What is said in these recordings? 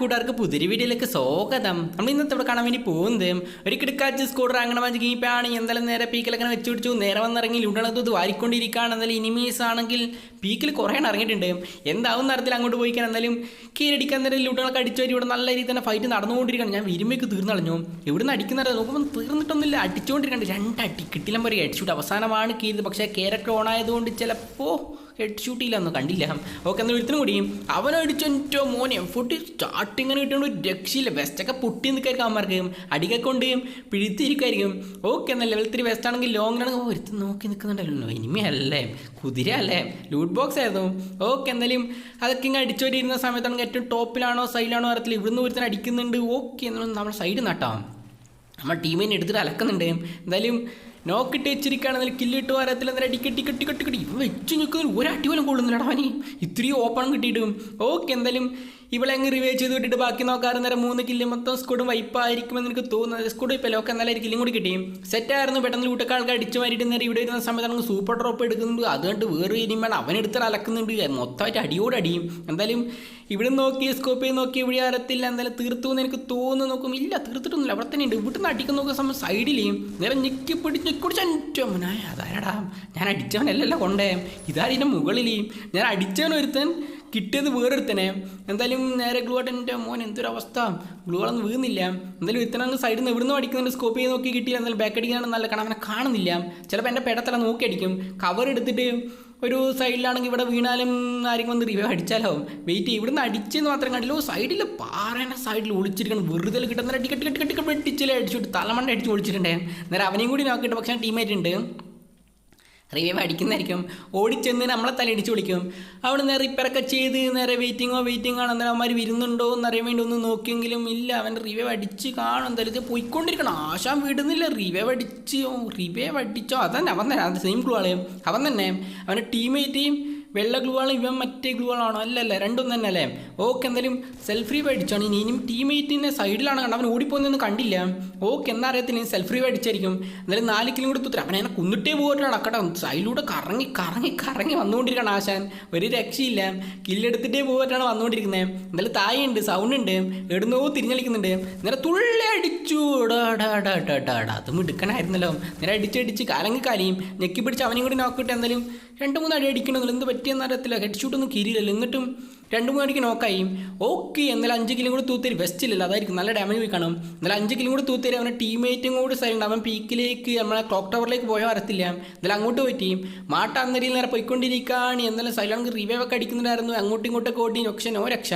കൂട്ടുകാർക്ക് പുതിരി വീഡിയോയിലേക്ക് സ്വാഗതം. നമ്മൾ ഇന്നത്തെ ഇവിടെ കാണാൻ വേണ്ടി പോകുന്നത് ഒരു കിടക്കാച്ച് സ്കൂട്ടർ അങ്ങനെ വാങ്ങി കീപ്പാണ് എന്തായാലും നേരെ പീക്കിലൊക്കെ വെച്ച് പിടിച്ചു നേരെ വന്നിറങ്ങി ഇത് വാരിക്കൊണ്ടിരിക്കുകയാണ്. എന്തായാലും ഇനിമീസ് ആണെങ്കിൽ പീക്കിൽ കുറേ ഇറങ്ങിയിട്ടുണ്ട്. എന്താവും തരത്തിൽ അങ്ങോട്ട് പോയിക്കാൻ എന്തായാലും കീഴടിക്കാൻ നേരം ലൂട്ടുകളൊക്കെ അടിച്ചു വരി. ഇവിടെ നല്ല രീതിയിൽ തന്നെ ഫൈറ്റ് നടന്നുകൊണ്ടിരിക്കുകയാണ്. ഞാൻ വിരുമ്പേക്ക് തീർന്നു ഇവിടെ ഇവിടുന്ന് അടിക്കുന്നവരെ നോക്കുമ്പോൾ തീർന്നിട്ടൊന്നുമില്ല. അടിച്ചുകൊണ്ടിരിക്കണ്ട് രണ്ടടി കിട്ടില്ല ഒരു ഹെഡ്ഷൂട്ട് അവസാനമാണ് കീഴ് പക്ഷേ ക്യാരക്ടർ ഓൺ ആയതുകൊണ്ട് ചിലപ്പോൾ ഹെഡ് ഷൂട്ട് ഇല്ലെന്ന് കണ്ടില്ല? ഓക്കെ എന്നാൽ ഒരുത്തിനും കൂടിയും അവൻ എന്റെ മോനെ. ഫുഡ് സ്റ്റാർട്ടിങ്ങനെ കിട്ടുന്ന ഒരു രക്ഷയില്ല. വെസ്റ്റൊക്കെ പൊട്ടി നിൽക്കായിരിക്കും അവന്മാർക്ക്. അടിക്കെ കൊണ്ട് ഓക്കെ എന്നാൽ ലെവൽ ത്രീ വെസ്റ്റ് ആണെങ്കിൽ ലോങ് ആണെങ്കിൽ ഒരുത്തും നോക്കി നിൽക്കുന്നുണ്ടല്ലോ ഇനിമയല്ലേ കുതിര അല്ലേ ലൂട്ട് ബോക്സ് ആയിരുന്നു. ഓക്കെ എന്നാലും അതൊക്കെ ഇങ്ങനെ അടിച്ചോട്ടിരുന്ന സമയത്താണെങ്കിൽ ഏറ്റവും ടോപ്പിലാണോ സൈഡിലാണോ അറിയത്തില്ല. ഇവിടുന്ന് ഒരുത്തൻ അടിക്കുന്നുണ്ട്. ഓക്കെ എന്നാലും നമ്മൾ സൈഡ് നട്ടാം. നമ്മൾ ടീമിനെ എടുത്തിട്ട് അലക്കുന്നുണ്ട്. എന്തായാലും നോക്കിട്ട് വെച്ചിരിക്കുകയാണെങ്കിൽ കില്ലിട്ട് വരത്തില്ല അന്നേരം അടിക്കട്ടി കെട്ടി കെട്ടി കെട്ടി ഇവ വെച്ച് നിൽക്കുന്ന ഒരു അടി പോലും കൊള്ളുന്നില്ലടാ അവന്. ഇത്രയും ഓപ്പൺ കിട്ടിയിട്ടും. ഓക്കെ എന്തായാലും ഇവളെ അങ്ങ് റിവേ ചെയ്ത് വിട്ടിട്ട് ബാക്കി നോക്കാറ് നേരം മൂന്ന് കില്ല് മൊത്തം സ്കോഡും വൈപ്പായിരിക്കുമെന്ന് എനിക്ക് തോന്നുന്നത്. സ്കോഡ് ഇപ്പോൾ ലോക്ക് എന്നാലും കില്ലും കൂടി കിട്ടി. സെറ്റായിരുന്നു പെട്ടെന്ന് ലൂട്ടൊക്കെ ആൾക്കാർ അടിച്ചു മാറിയിട്ട് നേരം ഇവിടെ ഇരുന്ന നമുക്ക് സൂപ്പർ ഡ്രോപ്പ് എടുക്കുന്നുണ്ട്. അതുകൊണ്ട് വേറെ ഇനിമേണം അവൻ എടുത്തിട്ട് അലക്കുന്നുണ്ട്. മൊത്തമായിട്ട് അടിയോട് അടിയും. എന്തായാലും ഇവിടെ നോക്കി സ്കോപ്പ് ചെയ്ത് നോക്കി ഇവിടെ അറത്തില്ല എന്തായാലും തീർത്തു എന്ന് എനിക്ക് തോന്നുന്നു. നോക്കും ഇല്ല തീർത്തിട്ടൊന്നുമില്ല. അവിടെ തന്നെ ഉണ്ട്. ഇവിടുന്ന് അടിക്കുന്ന നോക്കുന്ന സമയം സൈഡിലേയും നേരെ ഞെക്കി പിടിച്ച് ഞെക്കിടിച്ചു അമ്മനായ അതാരടാ? ഞാൻ അടിച്ചവനല്ലല്ലോ കൊണ്ടേ. ഇതാരിന്റെ മുകളിലേയും ഞാൻ അടിച്ചവൻ ഒരുത്തൻ കിട്ടിയത് വേറെടുത്തനെ എന്തായാലും നേരെ ഗ്ലൂ എന്റെ മോൻ എന്തൊരവസ്ഥ? ഗ്ലൂകളൊന്നും വീഴുന്നില്ല. എന്തായാലും ഒരുത്തനങ്ങ് സൈഡിൽ നിന്ന് എവിടുന്ന് അടിക്കുന്നുണ്ട് സ്കോപ്പ് ചെയ്ത് നോക്കി കിട്ടിയില്ല എന്തായാലും ബാക്ക് അടിക്കാനാണ് നല്ല കാണാൻ അവനെ കാണുന്നില്ല. ചിലപ്പോൾ എന്റെ പെടത്തല നോക്കി അടിക്കും. കവർ എടുത്തിട്ട് ഒരു സൈഡിലാണെങ്കിൽ ഇവിടെ വീണാലും ആരെങ്കിലും വന്ന് റിവ്യൂ അടിച്ചാലോ വെയിറ്റ് ഇവിടുന്ന് അടിച്ചെന്ന് മാത്രം കണ്ടില്ല. സൈഡിൽ പാറേന്റെ സൈഡിൽ ഒളിച്ചിരിക്കണം. വെറുതെ കിട്ടുന്ന അടി കെട്ടി കെട്ടി കെട്ടി വെട്ടിച്ചില്ല? അടിച്ചിട്ട് തലമണ്ട അടിച്ച് ഒളിച്ചിട്ടുണ്ടേ. നേരെ അവനെയും കൂടി നോക്കിയിട്ട് പക്ഷേ ടീമേറ്റ് ഉണ്ട്. റിവൈവ് അടിക്കുന്നതായിരിക്കും. ഓടിച്ചെന്ന് നമ്മളെ തലയിടിച്ച് വിളിക്കും. അവിടെ നിന്ന് റിപ്പയറൊക്കെ ചെയ്ത് നേരെ വെയിറ്റിങ്ങോ വെയിറ്റിംഗ് ആണോ. എന്നാലും അവന്മാർ വരുന്നുണ്ടോ എന്നറിയാൻ വേണ്ടി ഒന്ന് നോക്കിയെങ്കിലും ഇല്ല. അവൻ റിവൈവ് അടിച്ച് കാണും. എന്തായാലും ഇത് പോയിക്കൊണ്ടിരിക്കണം. ആശാൻ വിടുന്നില്ല. റിവൈവ് അടിച്ച് റിവൈവ് അടിച്ചോ. അതന്നെ അവൻ തന്നെ. അത് സെയിം ഗ്ലൂ ആളെയും അവൻ തന്നെ. അവന്റെ ടീമേറ്റേയും വെള്ള ഗ്ലൂ ആളും ഇവൻ മറ്റേ ഗ്ലൂ ആളാണോ? അല്ലല്ല രണ്ടും തന്നെ അല്ലേ? ഓക്കെ എന്തായാലും സെൽഫ് റീവ് അടിച്ചാണ് ഇനി ഇനിയും ടീമേറ്റിന്റെ സൈഡിലാണ് കണ്ടത്. അവൻ ഓടിപ്പോകുന്നൊന്നും കണ്ടില്ല. ഓക്കെ എന്നാ അറിയത്തില്ല സെൽഫ് റീവ് അടിച്ചായിരിക്കും. എന്തായാലും നാല് കിലോ കൂടെ തുത്തരം അവൻ എന്നെ കുന്നിട്ടേ പോയിട്ടാണ് നടക്കട്ടെ സൈഡിലൂടെ കറങ്ങി കറങ്ങി കറങ്ങി വന്നുകൊണ്ടിരിക്കണം ആശാൻ. ഒരു രക്ഷയില്ല. കില്ലെടുത്തിട്ടേ പോയിട്ടാണ് വന്നുകൊണ്ടിരിക്കുന്നത്. എന്തായാലും തായുണ്ട് സൗണ്ട് ഉണ്ട്. എവിടുന്നോ തിരിഞ്ഞളിക്കുന്നുണ്ട്. നേരെ തുള്ളി അടിച്ചു. അതും മിടുക്കനായിരുന്നല്ലോ. നേരെ അടിച്ചടിച്ച് കാലങ്ങി കാലിയും ഞെക്കി പിടിച്ച് അവനെയും കൂടി നോക്കിയിട്ട് എന്തായാലും രണ്ട് മൂന്ന് അടി അടിക്കണമെന്നില്ല എന്ത് പറ്റിയെന്ന് അറിയത്തില്ല. ഹെഡ് ഷൂട്ടൊന്നും കീരിയില്ലല്ലോ എന്നിട്ടും രണ്ട് മൂന്ന് അടിക്ക് നോക്കായി ഓക്കെ എന്നാലും അഞ്ച് കിലും കൂടി തൂത്തേരി. വെസ്റ്റ് ഇല്ലല്ലോ അതായിരിക്കും. നല്ല ഡാമേജ് പോയി കാണും എന്നാലും അഞ്ച് കിലും കൂടി തൂത്തേരി അവനെ ടീമേറ്റും കൂടി സൈഡ് അവൻ പീക്കിലേക്ക് നമ്മളെ ക്ലോക്ക് ടവറിലേക്ക് പോയോ വരത്തില്ല. എന്നാലും അങ്ങോട്ട് പോയി മാട്ട അന്നരിയിൽ നേരെ പോയിക്കൊണ്ടിരിക്കുകയാണ്. എന്നാലും സൈലാണെങ്കിൽ റിവൈവ് ഒക്കെ അടിക്കുന്നുണ്ടായിരുന്നു. അങ്ങോട്ടും ഇങ്ങോട്ടൊക്കെ ഓടി. പക്ഷെ നോ രക്ഷ.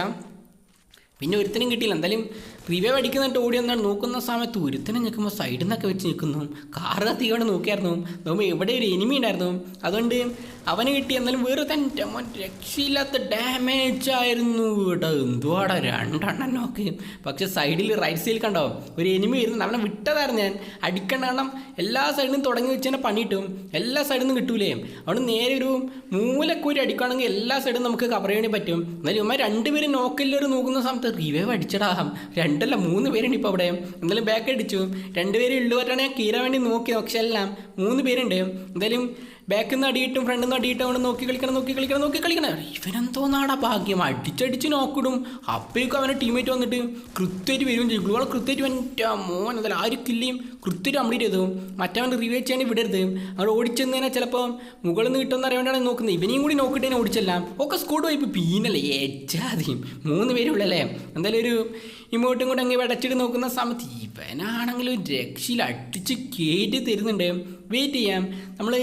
പിന്നെ ഒരുത്തനും കിട്ടിയില്ല. എന്തായാലും റിവൈവ് അടിക്കുന്നിട്ട് ഓടി വന്നാൽ നോക്കുന്ന സമയത്ത് ഒരുത്തനെ നിൽക്കുമ്പോൾ സൈഡിൽ നിന്നൊക്കെ വെച്ച് നിൽക്കുന്നു കാറ് തീയോടെ നോക്കിയായിരുന്നു. നോക്കുമ്പോൾ എവിടെ ഒരു എനിമി ഉണ്ടായിരുന്നു. അതുകൊണ്ട് അവന് കിട്ടി എന്നാലും വേറെ തന്നെ രക്ഷയില്ലാത്ത ഡാമേജ് ആയിരുന്നു ഇവിടെ എന്തുവാടാ? രണ്ടെണ്ണം നോക്ക്. പക്ഷെ സൈഡിൽ റൈറ്റ് സൈഡിൽ കണ്ടോ? ഒരു എനിമി വരുന്നുണ്ട്. അവനെ വിട്ടതായിരുന്നു ഞാൻ. അടിക്കണ്ട കാരണം എല്ലാ സൈഡിലും തുടങ്ങി വെച്ച് തന്നെ പണി കിട്ടും. എല്ലാ സൈഡിൽ നിന്നും കിട്ടൂലേ. അവിടെ നേരെ ഒരു മൂലക്കൂരി അടിക്കുകയാണെങ്കിൽ എല്ലാ സൈഡും നമുക്ക് കവർ ചെയ്യാൻ പറ്റും. എന്നാലും ഇവന്മാർ രണ്ടുപേരും നോക്കില്ലൊരു നോക്കുന്ന സമയത്ത് റിവൈവ് അടിച്ചടാ രണ്ടല്ല മൂന്ന് പേരുണ്ട് ഇപ്പോൾ അവിടെ. എന്തായാലും ബാക്ക് അടിച്ചു. രണ്ടുപേരും ഉള്ളുപറ്റാണ് ഞാൻ കീറാൻ വേണ്ടി നോക്കി പക്ഷെ എല്ലാം മൂന്ന് പേരുണ്ട്. എന്തായാലും ബാക്കിൽ നിന്ന് അടിയിട്ടും ഫ്രണ്ടിൽ നിന്ന് അടിയിട്ടും അവിടെ നോക്കി കളിക്കണം നോക്കി കളിക്കണം നോക്കി കളിക്കണം. ഇവനെന്തോ നാടാ ഭാഗ്യം? അടിച്ചടിച്ച് നോക്കിടും. അപ്പോഴേക്കും അവന്റെ ടീമേറ്റ് വന്നിട്ട് കൃത്യമായിട്ട് വരും ചെയ്യും. ഗ്ലൂളെ കൃത്യമായിട്ട് എന്റെ മോൻ എന്തായാലും ആരും കില്ലിയും കൃത്യമായിട്ട് കംപ്ലീറ്റ് ചെയ്തു. മറ്റവൻ റിവേറ്റ് ചെയ്യാൻ വിടരുത്. അവിടെ ഓടിച്ചെന്നതിനെ ചിലപ്പോൾ മുകളിൽ നിന്ന് കിട്ടുമെന്ന് അറിയാണ്ടാണ് നോക്കുന്നത്. ഇവനെയും കൂടി നോക്കിയിട്ട് ഓടിച്ചെല്ലാം. ഒക്കെ സ്കോഡ് പോയി പീനല്ലേ ഏച്ചാതിയും മൂന്ന് പേരുള്ളല്ലേ എന്തായാലും ഒരു ഇങ്ങോട്ടും കൂടെ അങ്ങ് വിടച്ചിട്ട് നോക്കുന്ന സമയത്ത് ഇവനാണെങ്കിലും രക്ഷയിൽ അടിച്ച് കയറ്റി തരുന്നുണ്ട്. വെയിറ്റ് ചെയ്യാം. നമ്മൾ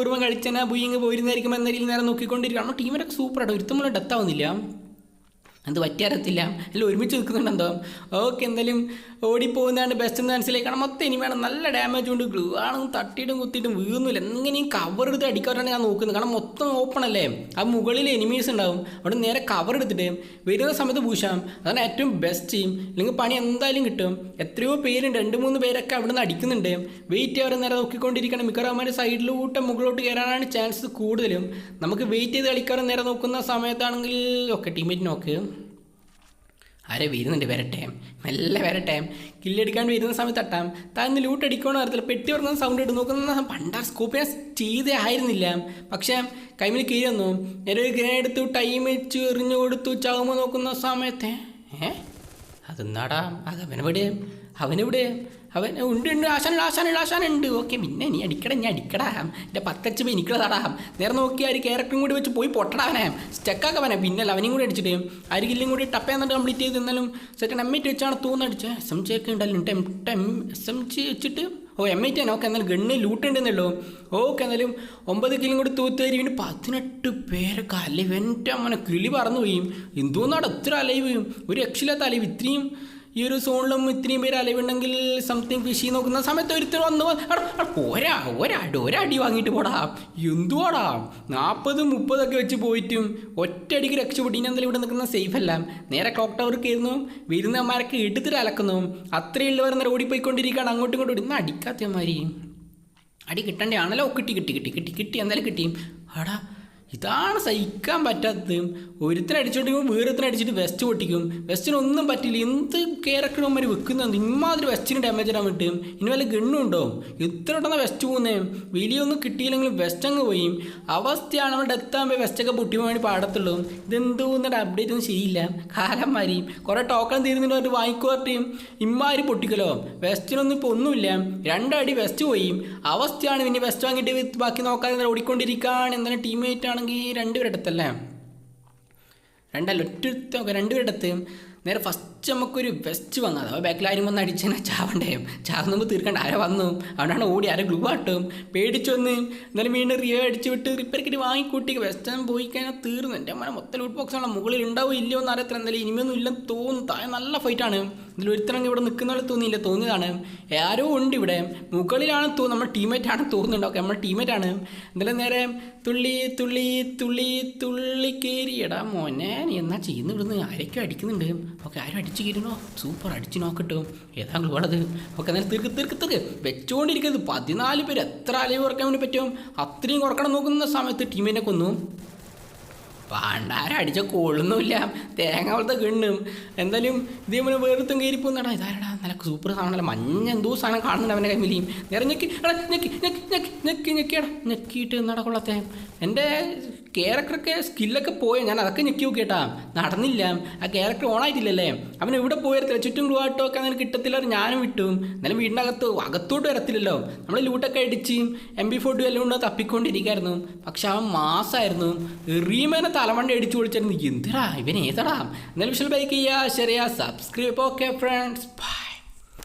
ശമപൂർവം കളിച്ചാൽ ബുയിങ് പോയിരുന്നായിരിക്കും എന്നതിൽ നേരം നോക്കിക്കൊണ്ടിരിക്കണം ടീമിനൊക്കെ സൂപ്പറായിട്ട് ഒരുത്തും നമ്മൾ ഡെത്ത് ആവുന്നില്ല. അത് പറ്റിയറിയത്തില്ല അല്ല ഒരുമിച്ച് നിൽക്കുന്നുണ്ടെന്തോ? ഓക്കെ എന്തായാലും ഓടിപ്പോകുന്നതാണ് ബെസ്റ്റ് എന്ന് മനസ്സിലാക്കണം മൊത്തം ഇനി വേണം. നല്ല ഡാമേജ് കൊണ്ട് ഗ്ലൂ ആണെങ്കിൽ തട്ടിയിട്ടും കുത്തിയിട്ടും വീഴുന്നില്ല. എങ്ങനെയും കവർ എടുത്ത് അടിക്കാറാണ് ഞാൻ നോക്കുന്നത്. കാരണം മൊത്തം ഓപ്പൺ അല്ലേ? ആ മുകളിൽ എനിമീസ് ഉണ്ടാവും. അവിടെ നേരെ കവർ എടുത്തിട്ട് വരുന്ന സമയത്ത് പൂശാം. അതാണ് ഏറ്റവും ബെസ്റ്റ് ചെയ്യും അല്ലെങ്കിൽ പണി എന്തായാലും കിട്ടും. എത്രയോ പേരുണ്ട്. രണ്ട് മൂന്ന് പേരൊക്കെ അവിടെ നിന്ന് അടിക്കുന്നുണ്ട് വെയിറ്റ് ചെയ്യാറ് നേരെ നോക്കിക്കൊണ്ടിരിക്കണം. മിക്കവാറും സൈഡിലൂട്ട് മുകളിലോട്ട് കയറാനാണ് ചാൻസ് കൂടുതലും. നമുക്ക് വെയിറ്റ് ചെയ്ത് കളിക്കാറ് നേരെ നോക്കുന്ന സമയത്താണെങ്കിൽ ഒക്കെ ടീമേറ്റ് നോക്ക്. ആരെ വരുന്നുണ്ട് വരട്ടെ മെല്ലെ വരട്ടെ കില്ലടിക്കാണ്ട് വരുന്ന സമയത്ത് തട്ടാം താന്ന് ലൂട്ട് അടിക്കണോ അറിയത്തില്ല. പെട്ടി പറഞ്ഞ സൗണ്ട് ഇട്ട് നോക്കുന്ന പണ്ടാ സ്കോപ്പ് ഞാൻ ചെയ്തേ ആയിരുന്നില്ല. പക്ഷേ കൈമിൽ കീഴ് വന്നു. നേരെ ഒരു ഗ്രേഡ് എടുത്തു ടൈം വെച്ച് എറിഞ്ഞു കൊടുത്തു ചാകുമ്പോൾ നോക്കുന്ന സമയത്തെ ഏ? അതെന്നാടാ? അത് അവനെവിടെ അവനെവിടെ അവൻ ഉണ്ട് ഉണ്ട് ആശാനുള്ള ആശാനുള്ള ആശാനുണ്ട് ഓക്കെ പിന്നെ നീ അടിക്കട നീ അടിക്കടാ. എന്റെ പത്തച്ച് പോയി എനിക്കുള്ളതാടാ നേരെ നോക്കി ആര് ക്യാരക്ടറും കൂടി വെച്ച് പോയി പൊട്ടടാവനെ അവനെ. സ്റ്റക്കാക്കവനെ പിന്നല്ല അവനെയും കൂടി അടിച്ചിട്ട് അരികില്ലും കൂടി ടപ്പേ എന്നിട്ട് കംപ്ലീറ്റ് ചെയ്ത് എന്നാലും സെക്കൻഡ് എം ഐറ്റ് വെച്ചാണ് തോന്നടിച്ചത് എസ് എം ജി ഒക്കെ ഉണ്ടല്ലോ ടെം ടെം എസ് എം ജി വെച്ചിട്ട്? ഓ എം ഐ ആണ് ഓക്കെ എന്നാലും ഗണ്ണ് ലൂട്ട് ഉണ്ടെന്നുള്ളൂ ഓക്കെ എന്നാലും ഒമ്പത് കിലും കൂടി തൂത്ത് തരും. പിന്നെ പതിനെട്ട് പേരൊക്കെ അലൈവ് എന്റെ അമ്മനെ കിളി പറന്നു പോയി. എന്തോന്നാണ് എത്ര അലൈവ് ഒരു രക്ഷയില്ലാത്ത അലൈവ് ഇത്രയും ഈ ഒരു സോണിലും ഇത്രയും പേര് അലവുണ്ടെങ്കിൽ സംതിങ് ഫിഷി നോക്കുന്ന സമയത്ത് ഒരുത്തർ വന്നു ഒരാ ഒരാടി ഒരടി വാങ്ങിയിട്ട് പോടാ. എന്തുവാടാ? നാൽപ്പത് മുപ്പതൊക്കെ വെച്ച് പോയിട്ടും ഒറ്റയടിക്ക് രക്ഷപ്പെട്ടു. ഇനി എന്തായാലും ഇവിടെ നിൽക്കുന്ന സേഫ് അല്ല. നേരെ ക്ലോക്ക് ടവർ കയറുന്നു. വരുന്നമാരൊക്കെ എടുത്തിട്ട് അലക്കുന്നു. അത്രയുള്ളവർ നേരെ ഓടിപ്പോയിക്കൊണ്ടിരിക്കുകയാണ്. അങ്ങോട്ടും ഇങ്ങോട്ടും. ഇന്ന് അടിക്കാത്തമാരി അടി കിട്ടേണ്ടതാണല്ലോ കിട്ടി കിട്ടി കിട്ടി കിട്ടി കിട്ടി. എന്തായാലും കിട്ടിയും ആടാ ഇതാണ് സഹിക്കാൻ പറ്റാത്തത്. ഒരുത്തനെ അടിച്ചോട്ടിക്കും വേറൊരുത്തനെ അടിച്ചിട്ട് വെസ്റ്റ് പൊട്ടിക്കും. വെസ്റ്റിനൊന്നും പറ്റില്ല എന്ത് ക്യാരക്ടർ വെക്കുന്നുണ്ട് ഇമ്മാതിരി വെസ്റ്റിന് ഡാമേജ് ഇടാൻ പറ്റും. ഇനി വല്ല ഗണ്ണും ഉണ്ടോ? എത്ര ഇട്ടെന്നാ വെസ്റ്റ് പോകുന്നേ വലിയൊന്നും കിട്ടിയില്ലെങ്കിലും വെസ്റ്റ് അങ്ങ് പോയി. അവസ്ഥയാണ് നമ്മൾ ഡെത്ത് ആകുമ്പോൾ വെസ്റ്റൊക്കെ പൊട്ടി വേണ്ടി പാടത്തുള്ളൂ. ഇതെന്തോ അപ്ഡേറ്റ് ഒന്നും ചെയ്യില്ല. കാലം മാറി. കുറേ ടോക്കൺ തീരുന്നതിന് പറഞ്ഞിട്ട് വാങ്ങിക്കോർട്ടിയും ഇമ്മാതിരി പൊട്ടിക്കലോ? വെസ്റ്റിനൊന്നും ഇപ്പോൾ ഒന്നുമില്ല. രണ്ടടി വെസ്റ്റ് പോയി. അവസ്ഥയാണ് പിന്നെ വെസ്റ്റ് വാങ്ങിയിട്ട് ബാക്കി നോക്കാതെ ഇങ്ങനെ ടീം എന്തായാലും ടീമേറ്റ് ആണെങ്കിൽ രണ്ടുപേരെടുത്തല്ലേ രണ്ടല്ല ഒറ്റ രണ്ടുപേരെടുത്ത് നേരെ ഫസ്റ്റ് നമുക്കൊരു വെസ്റ്റ് വന്നത്. അപ്പോൾ ബാക്കിൽ ആരും വന്ന് അടിച്ചതിനെ ചാവണ്ടേ? ചാവുമ്പോൾ തീർക്കണ്ട. ആരെ വന്നു? അവിടെയാണ് ഓടി ആരെ ഗ്ലൂ ആട്ടും? പേടിച്ചു വന്ന് എന്നാലും വീണ്ടും റിയോ അടിച്ച് വിട്ട് റിപ്പയർ വാങ്ങിക്കൂട്ടി. വെസ്റ്റേൺ പോയി കഴിഞ്ഞാൽ തീർന്നു. എന്റെ അമ്മ മൊത്തം ലൂട്ട് ബോക്സ് ആണ് മുകളിൽ ഉണ്ടാവും ഇല്ലയോ എന്ന് അറിയത്തില്ല എന്തായാലും ഇനിമയൊന്നും ഇല്ലെന്ന് തോന്നുന്നു താഴെ നല്ല ഫൈറ്റാണ് ഇതിൽ ഒരുത്തരം ഇവിടെ നിൽക്കുന്ന പോലെ തോന്നിയില്ല. തോന്നിയതാണ് ആരോ ഉണ്ട് ഇവിടെ. മുകളിലാണ് തോന്നുന്നു നമ്മുടെ ടീമേറ്റ് ആണ് തോന്നുന്നുണ്ട്. ഓക്കെ നമ്മുടെ ടീമേറ്റ് ആണ്. എന്തായാലും നേരെ തുള്ളി തുള്ളി തുള്ളി തുള്ളി കയറിയടാ മോനെ. നീ എന്നാ ചെയ്യുന്നു ഇവിടുന്ന്? ആരൊക്കെ അടിക്കുന്നുണ്ട്? ഓക്കെ ആരും അടിച്ചു കയറുന്നോ സൂപ്പർ അടിച്ചു നോക്കട്ടോ ഏതാ ഉള്ളത് ഓക്കെ നേരെ തീർക്ക് തീർക്ക് തീർക്ക്. വെച്ചുകൊണ്ടിരിക്കുന്നത് പതിനാല് പേര്. എത്ര അലവ് കുറയ്ക്കാൻ വേണ്ടി പറ്റും? അത്രയും കുറക്കണം നോക്കുന്ന സമയത്ത് ടീമിനെ കൊന്നു. പണ്ടാരം അടിച്ച കൊള്ളുന്നുമില്ല തേങ്ങ പോലത്തെ കിണ്ണും എന്തായാലും ഇതേപോലെ വേറെത്തും പോകുന്നടാ ഇതാരടാ? നല്ല സൂപ്പർ സാധനമല്ല? മഞ്ഞ എന്തോ സാധനം കാണുന്നുണ്ട് അവന്റെ കൈമിലിയും നേരെ ഞെക്കി. എടാ ഞെക്കി ഞെക്കി ഞെക്കി ഞെക്കി ഞെക്കിയടാ. ഞെക്കിയിട്ട് എന്നാടാ തേങ്ങ. എന്റെ ക്യാരക്ടറൊക്കെ സ്കില്ലൊക്കെ പോയാൽ ഞാൻ അതൊക്കെ ഞെക്കി നോക്കിയേട്ടാ നടന്നില്ല. ആ ക്യാരക്ടർ ഓൺ ആയിട്ടില്ലല്ലേ അവൻ എവിടെ പോയത്തില്ല ചുറ്റും ഗ്രൂട്ടോ ഒക്കെ അങ്ങനെ കിട്ടത്തില്ല ഞാനും വിട്ടു. എന്നാലും വീടിന്റെ അകത്ത് അകത്തോട്ട് വരത്തില്ലല്ലോ. നമ്മൾ ലൂട്ടൊക്കെ അടിച്ച് എം ബി ഫോർട്ടി എല്ലാം കൊണ്ട് തപ്പിക്കൊണ്ടിരിക്കായിരുന്നു. പക്ഷെ അവൻ മാസമായിരുന്നു എറിയുമേനെ തലമണ്ട അടിച്ചു പൊളിച്ചായിരുന്നു എന്തിനാ ഇവൻ ഏതാടാ? എന്നാലും വിഷൽ ബൈക്ക് ചെയ്യുക. ശരിയാ. Subscribe okay friends